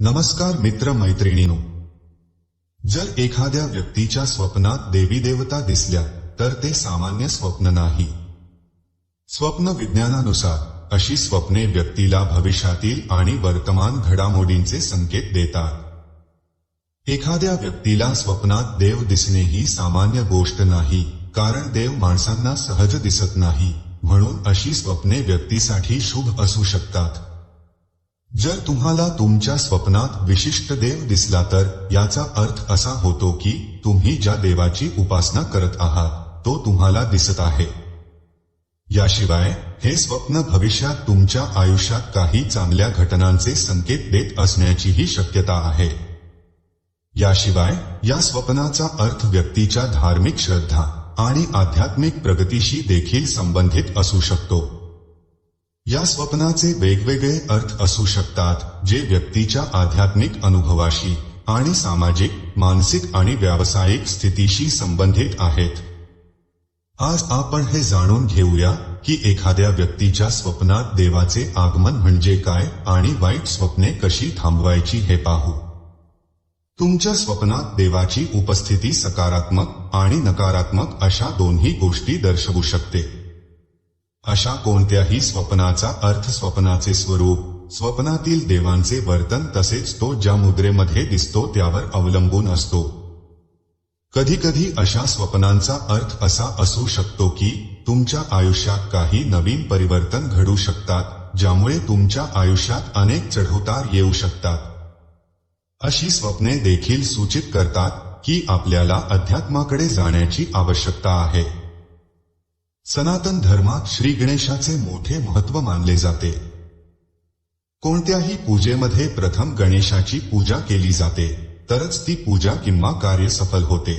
नमस्कार मित्र मैत्रिणीनो. जर एखाद्या व्यक्तीच्या स्वप्नात देवी देवता दिसल्या तर ते सामान्य स्वप्न नाही. स्वप्न विज्ञानानुसार अशी स्वप्ने व्यक्तीला भविष्यातील आणि वर्तमान घडामोडींचे संकेत देतात. एखाद्या व्यक्तीला स्वप्नात देव दिसणे ही सामान्य गोष्ट नाही कारण देव माणसांना सहज दिसत नाही म्हणून अशी स्वप्ने व्यक्तीसाठी शुभ असू शकतात. जर तुम्हाला तुमच्या स्वप्नात विशिष्ट देव दिसला तर याचा अर्थ असा होतो की तुम्ही ज्या देवाची उपासना करत आहात तो तुम्हाला दिसत आहे. याशिवाय हे स्वप्न भविष्यात तुमच्या आयुष्यात काही चांगल्या घटनांचे संकेत देत असण्याचीही शक्यता आहे. याशिवाय या स्वप्नाचा अर्थ व्यक्तीच्या धार्मिक श्रद्धा आणि आध्यात्मिक प्रगतीशी देखील संबंधित असू शकतो. या स्वप्नाचे वेगवेगळे अर्थ असू शकतात जे व्यक्तीच्या आध्यात्मिक अनुभवाशी आणि सामाजिक मानसिक आणि व्यावसायिक स्थितीशी संबंधित आहेत. आज आपण हे जाणून घेऊया की एखाद्या व्यक्तीच्या स्वप्नात देवाचे आगमन म्हणजे काय आणि वाईट स्वप्ने कशी थांबवायची हे पाहू. तुमच्या स्वप्नात देवाची उपस्थिती सकारात्मक आणि नकारात्मक अशा दोन्ही गोष्टी दर्शवू शकते. अशा कोणत्याही स्वप्नाचा अर्थ स्वप्नाचे स्वरूप स्वप्नातील देवांचे वर्तन तसेच तो ज्या मुद्रेमध्ये दिसतो त्यावर अवलंबून असतो. कधीकधी अशा स्वप्नांचा अर्थ असा असू शकतो की तुमच्या आयुष्यात काही नवीन परिवर्तन घडू शकतात ज्यामुळे तुमच्या आयुष्यात अनेक चढउतार येऊ शकतात. अशी स्वप्ने देखील सूचित करतात की आपल्याला अध्यात्माकडे जाण्याची आवश्यकता आहे. सनातन धर्मात श्री गणेशाचे मोठे महत्व मानले जाते. कोणत्याही पूजेमध्ये प्रथम गणेशाची पूजा केली जाते, तरच ती पूजा किंवा कार्य सफल होते.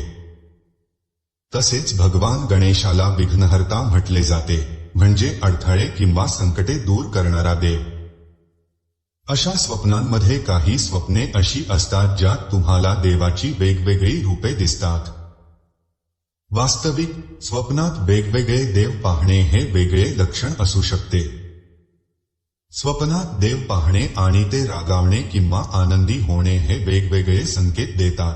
तसेच भगवान गणेशाला विघ्नहर्ता म्हटले जाते, म्हणजे अडथळे किंवा संकटे दूर करणारा देव. अशा स्वप्नांमध्ये काही स्वप्ने अशी असतात ज्यात तुम्हाला देवाची वेगवेगळी रूपे दिसतात. वास्तविक स्वप्नात वेगवेगळे देव पाहणे हे वेगळे लक्षण असू शकते. स्वप्नात देव पाहणे आणि ते रागावणे किंवा आनंदी होणे हे वेगवेगळे संकेत देतात.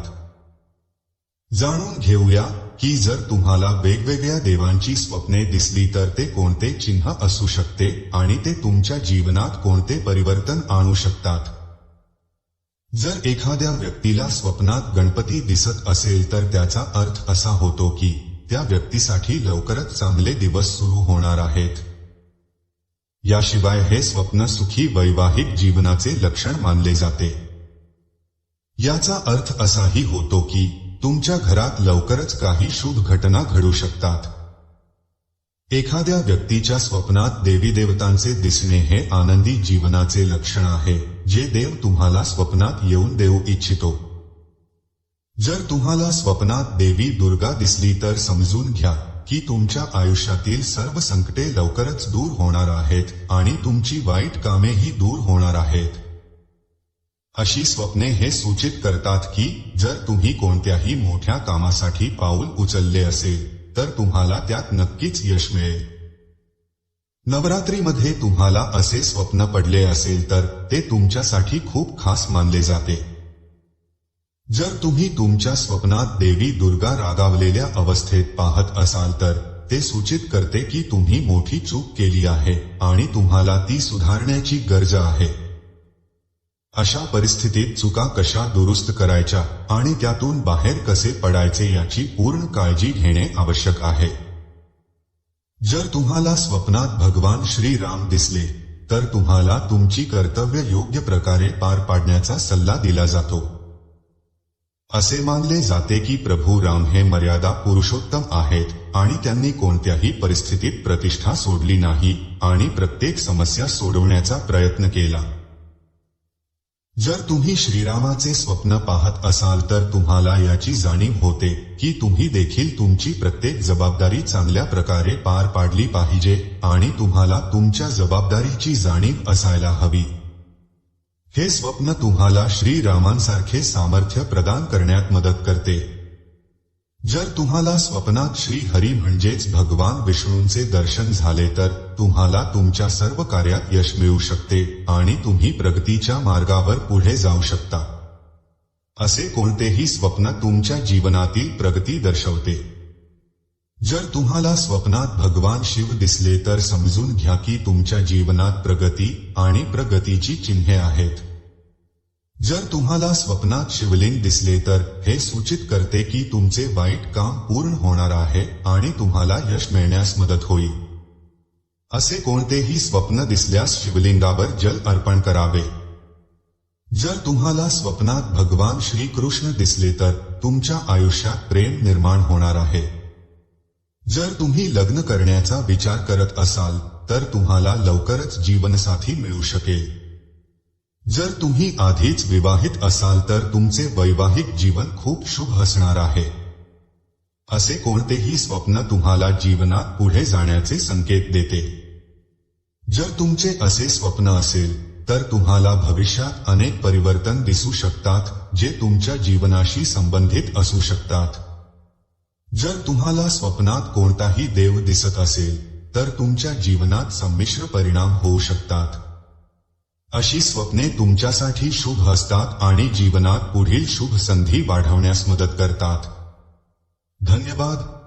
जाणून घेऊया की जर तुम्हाला वेगवेगळ्या देवांची स्वप्ने दिसली तर ते कोणते चिन्ह असू शकते आणि ते तुमच्या जीवनात कोणते परिवर्तन आणू शकतात. जर एखाद्या व्यक्तीला स्वप्नात गणपती दिसत असेल तर त्याचा अर्थ असा होतो की त्या व्यक्तीसाठी लवकरच चांगले दिवस सुरू होणार आहेत. याशिवाय हे स्वप्न सुखी वैवाहिक जीवनाचे लक्षण मानले जाते. याचा अर्थ असाही होतो की तुमच्या घरात लवकरच काही शुभ घटना घडू शकतात. एखाद्या व्यक्तीच्या स्वप्नात देवी देवतांचे दिसणे हे आनंदी जीवनाचे लक्षण आहे. जे देव तुम्हाला स्वप्नात येऊन देऊ इच्छितो. जर तुम्हाला स्वप्नात देवी दुर्गा दिसली तर समजून घ्या की तुमच्या आयुष्यातील सर्व संकटे लवकरच दूर होणार आहेत आणि तुमची वाईट कामेही दूर होणार आहेत. अशी स्वप्ने हे सूचित करतात की जर तुम्ही कोणत्याही मोठ्या कामासाठी पाऊल उचलले असेल तर तुम्हाला त्यात नक्कीच यश मिळेल. नवरात्रीमध्ये तुम्हाला असे स्वप्न पडले असेल तर ते तुमच्यासाठी खूप खास मानले जाते. जर तुम्ही तुमच्या स्वप्नात देवी दुर्गा रागावलेल्या अवस्थेत पाहत असाल तर ते सूचित करते की तुम्ही मोठी चूक केली आहे आणि तुम्हाला ती सुधारण्याची गरज आहे. अशा परिस्थितीत चुका कशा दुरुस्त करायच्या आणि त्यातून बाहेर कसे पडायचे याची पूर्ण काळजी घेणे आवश्यक आहे. जर तुम्हाला स्वप्नात भगवान श्रीराम दिसले तर तुम्हाला तुमची कर्तव्य योग्य प्रकारे पार पाडण्याचा सल्ला दिला जातो. असे मानले जाते की प्रभू राम हे मर्यादा पुरुषोत्तम आहेत आणि त्यांनी कोणत्याही परिस्थितीत प्रतिष्ठा सोडली नाही आणि प्रत्येक समस्या सोडवण्याचा प्रयत्न केला. जर तुम्ही श्रीरामाचे स्वप्न पाहत असाल तर तुम्हाला याची जाणीव होते की तुम्ही देखील तुमची प्रत्येक जबाबदारी चांगल्या प्रकारे पार पाडली पाहिजे आणि तुम्हाला तुमच्या जबाबदारीची जाणीव असायला हवी. हे स्वप्न तुम्हाला श्रीरामांसारखे सामर्थ्य प्रदान करण्यात मदत करते. जर तुम्हाला स्वप्नात श्री हरी म्हणजेच भगवान विष्णूंचे दर्शन झाले तर तुम्हाला तुमच्या सर्व कार्यात यश मिळू शकते आणि तुम्ही प्रगतीच्या मार्गावर पुढे जाऊ शकता. असे कोणतेही स्वप्न तुमच्या जीवनातील प्रगती दर्शवते. जर तुम्हाला स्वप्नात भगवान शिव दिसले तर समजून घ्या की तुमच्या जीवनात प्रगती आणि प्रगतीची चिन्हे आहेत. जर तुम्हाला स्वप्नात शिवलिंग दिसले तर हे सूचित करते की तुमचे वाईट काम पूर्ण होणार आहे आणि तुम्हाला यश मिळण्यास मदत होईल. असे कोणतेही स्वप्न दिसल्यास शिवलिंगावर जल अर्पण करावे. जर तुम्हाला स्वप्नात भगवान श्रीकृष्ण दिसले तर तुमच्या आयुष्यात प्रेम निर्माण होणार आहे. जर तुम्ही लग्न करण्याचा विचार करत असाल तर तुम्हाला लवकरच जीवनसाथी मिळू शकेल. जर तुम्ही आधीच विवाहित असाल तर तुमचे वैवाहिक जीवन खूप शुभ असणार आहे. असे कोणतेही स्वप्न तुम्हाला जीवनात पुढे जाण्याचे संकेत देते. जर तुमचे असे स्वप्न असेल, तर तुम्हाला भविष्यात अनेक परिवर्तन दिसू शकतात, जे तुमच्या जीवनाशी संबंधित असू शकतात. जर तुम्हाला स्वप्नात कोणताही देव दिसत असेल, तर तुमच्या जीवनात संमिश्र परिणाम होऊ शकतात. अशी स्वप्ने तुमच्यासाठी शुभ असतात आणि जीवनात पुढील शुभ संधी वाढवण्यास मदत करतात. धन्यवाद.